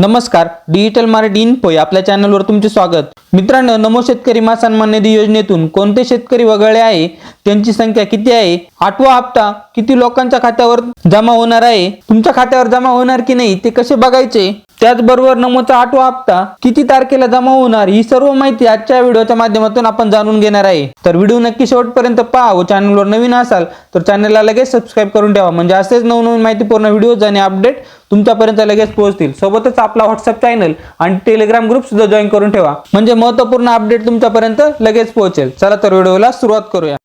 नमस्कार digital Marathi info या आपल्या चॅनलवर तुमचे स्वागत. मित्रांनो नमो शेतकरी मा सन्मान निधी योजनेतून कोणते शेतकरी वगळले आहे? त्यांची संख्या किती आहे? आठवा हप्ता किती लोकांच्या खात्यावर जमा होणार आहे? तुमच्या खात्यावर जमा होणार की नाही ते कसे बघायचे? त्याचबरोबर नमोचा आठवा हप्ता किती तारखेला जमा होणार ही सर्व माहिती आजच्या व्हिडिओच्या माध्यमातून आपण जाणून घेणार आहे. तर व्हिडिओ नक्की शेवटपर्यंत पहा व चॅनलवर नवीन असाल तर चॅनलला लगेच सबस्क्राईब करून ठेवा. म्हणजे असेच नवनवीन माहितीपूर्ण व्हिडिओज आणि अपडेट तुमच्यापर्यंत लगेच पोहोचतील. सोबतच आपला व्हॉट्सअप चॅनल आणि टेलिग्राम ग्रुप सुद्धा जॉईन करून ठेवा. म्हणजे महत्त्वपूर्ण अपडेट तुमच्यापर्यंत लगेच पोहोचेल. चला तर व्हिडिओला सुरुवात करूया.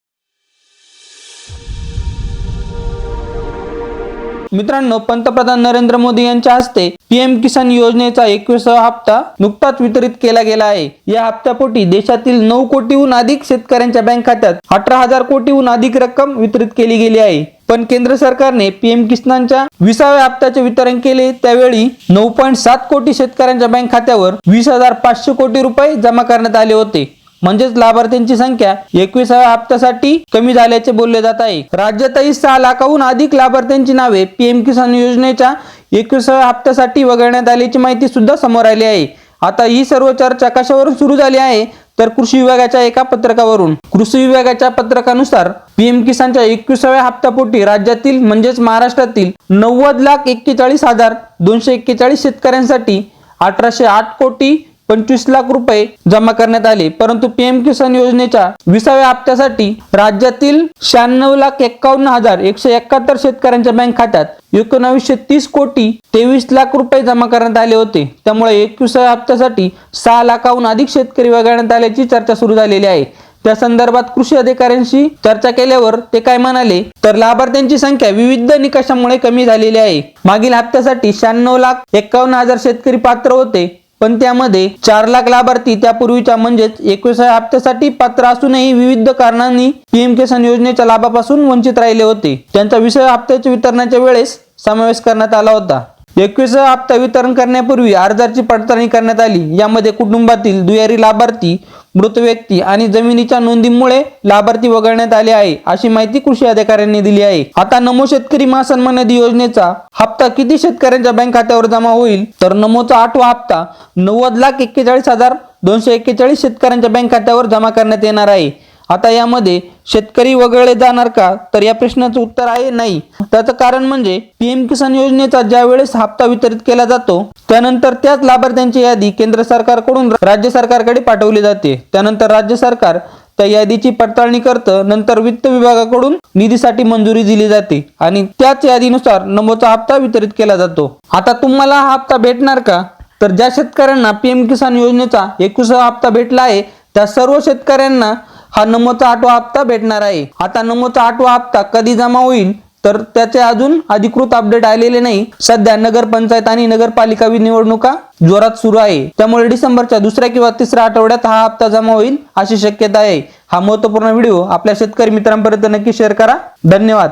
मित्रांनो पंतप्रधान नरेंद्र मोदी यांच्या हस्ते पीएम किसान योजनेचा एकविसावा हप्ता नुकताच वितरित केला गेला आहे. या हप्त्यापोटी देशातील नऊ कोटीहून अधिक शेतकऱ्यांच्या बँक खात्यात अठरा हजार कोटीहून अधिक रक्कम वितरित केली गेली आहे. पण केंद्र सरकारने पीएम किसानच्या विसाव्या हप्त्याचे वितरण केले. त्यावेळी नऊ पॉईंट सात कोटी शेतकऱ्यांच्या बँक खात्यावर वीस हजार पाचशे कोटी रुपये जमा करण्यात आले होते. म्हणजेच लाभार्थ्यांची संख्या एकविसाव्या हप्त्यासाठी कमी झाल्याचे बोलले जात आहे. राज्यातही सहा लाखाहून अधिक लाभार्थ्यांची नावे पीएम किसान योजनेच्या एकविसाव्या हप्त्यासाठी वगळण्यात आल्याची माहिती सुद्धा समोर आली आहे. आता ही सर्व चर्चा कशावरून सुरू झाली आहे? तर कृषी विभागाच्या एका पत्रकावरून. कृषी विभागाच्या पत्रकानुसार पीएम किसानच्या एकविसाव्या हप्त्यापोटी राज्यातील म्हणजेच महाराष्ट्रातील नव्वद लाख एक्केचाळीस हजार दोनशे एक्केचाळीस शेतकऱ्यांसाठी अठराशे आठ कोटी पंचवीस लाख रुपये जमा करण्यात आले. परंतु पीएम किसान योजनेच्या विसाव्या हप्त्यासाठी राज्यातील शहाण्णव लाख एक्कावन्न हजार एकशे एकाहत्तर शेतकऱ्यांच्या बँक खात्यात एकोणावीसशे तीस कोटी तेवीस लाख रुपये जमा करण्यात आले होते. त्यामुळे एकविसाव्या हप्त्यासाठी सहा लाखाहून अधिक शेतकरी वगळण्यात आल्याची चर्चा सुरू झालेली आहे. त्या संदर्भात कृषी अधिकाऱ्यांशी चर्चा केल्यावर ते काय म्हणाले तर लाभार्थ्यांची संख्या विविध निकषामुळे कमी झालेली आहे. मागील हप्त्यासाठी शहाण्णव लाख एक्कावन्न हजार शेतकरी पात्र होते. पण त्यामध्ये चार लाख लाभार्थी त्यापूर्वीच्या म्हणजेच एकविसाव्या हप्त्यासाठी पात्र असूनही विविध कारणांनी पीएम किसान योजनेच्या लाभापासून वंचित राहिले होते. त्यांचा विसाव्या हप्त्याच्या वितरणाच्या वेळेस समावेश करण्यात आला होता. एकवीस हप्ता वितरण करण्यापूर्वी अर्जाची पडताळणी करण्यात आली. यामध्ये कुटुंबातील दुहेरी लाभार्थी मृत व्यक्ती आणि जमिनीच्या नोंदीमुळे लाभार्थी वगळण्यात आले आहे अशी माहिती कृषी अधिकाऱ्यांनी दिली आहे. आता नमो शेतकरी महासन्मान निधी योजनेचा हप्ता किती शेतकऱ्यांच्या बँक खात्यावर जमा होईल? तर नमोचा आठवा हप्ता नव्वद लाख एक्केचाळीस हजार दोनशे एक्केचाळीस शेतकऱ्यांच्या बँक खात्यावर जमा करण्यात येणार आहे. आता यामध्ये शेतकरी वगळले जाणार का? तर या प्रश्नाचं उत्तर आहे नाही. त्याचं कारण म्हणजे पीएम किसान योजनेचा ज्या वेळेस हप्ता वितरित केला जातो त्यानंतर त्याच लाभार्थ्यांची यादी केंद्र सरकारकडून राज्य सरकारकडे पाठवली जाते. त्यानंतर राज्य सरकार त्या यादीची पडताळणी करतं नंतर वित्त विभागाकडून निधीसाठी मंजुरी दिली जाते आणि त्याच यादीनुसार नमोचा हप्ता वितरित केला जातो. आता तुम्हाला हा हप्ता भेटणार का? तर ज्या शेतकऱ्यांना पीएम किसान योजनेचा एकविसावा हप्ता भेटला आहे त्या सर्व शेतकऱ्यांना हा नमोचा आठवा हप्ता भेटणार आहे. आता नमोचा आठवा हप्ता कधी जमा होईल? तर त्याचे अजून अधिकृत अपडेट आलेले नाही. सध्या नगरपंचायत आणि नगरपालिका निवडणुका जोरात सुरू आहे. त्यामुळे डिसेंबरच्या दुसऱ्या किंवा तिसऱ्या आठवड्यात हा हप्ता जमा होईल अशी शक्यता आहे. हा महत्त्वपूर्ण व्हिडिओ आपल्या शेतकरी मित्रांपर्यंत नक्की शेअर करा. धन्यवाद.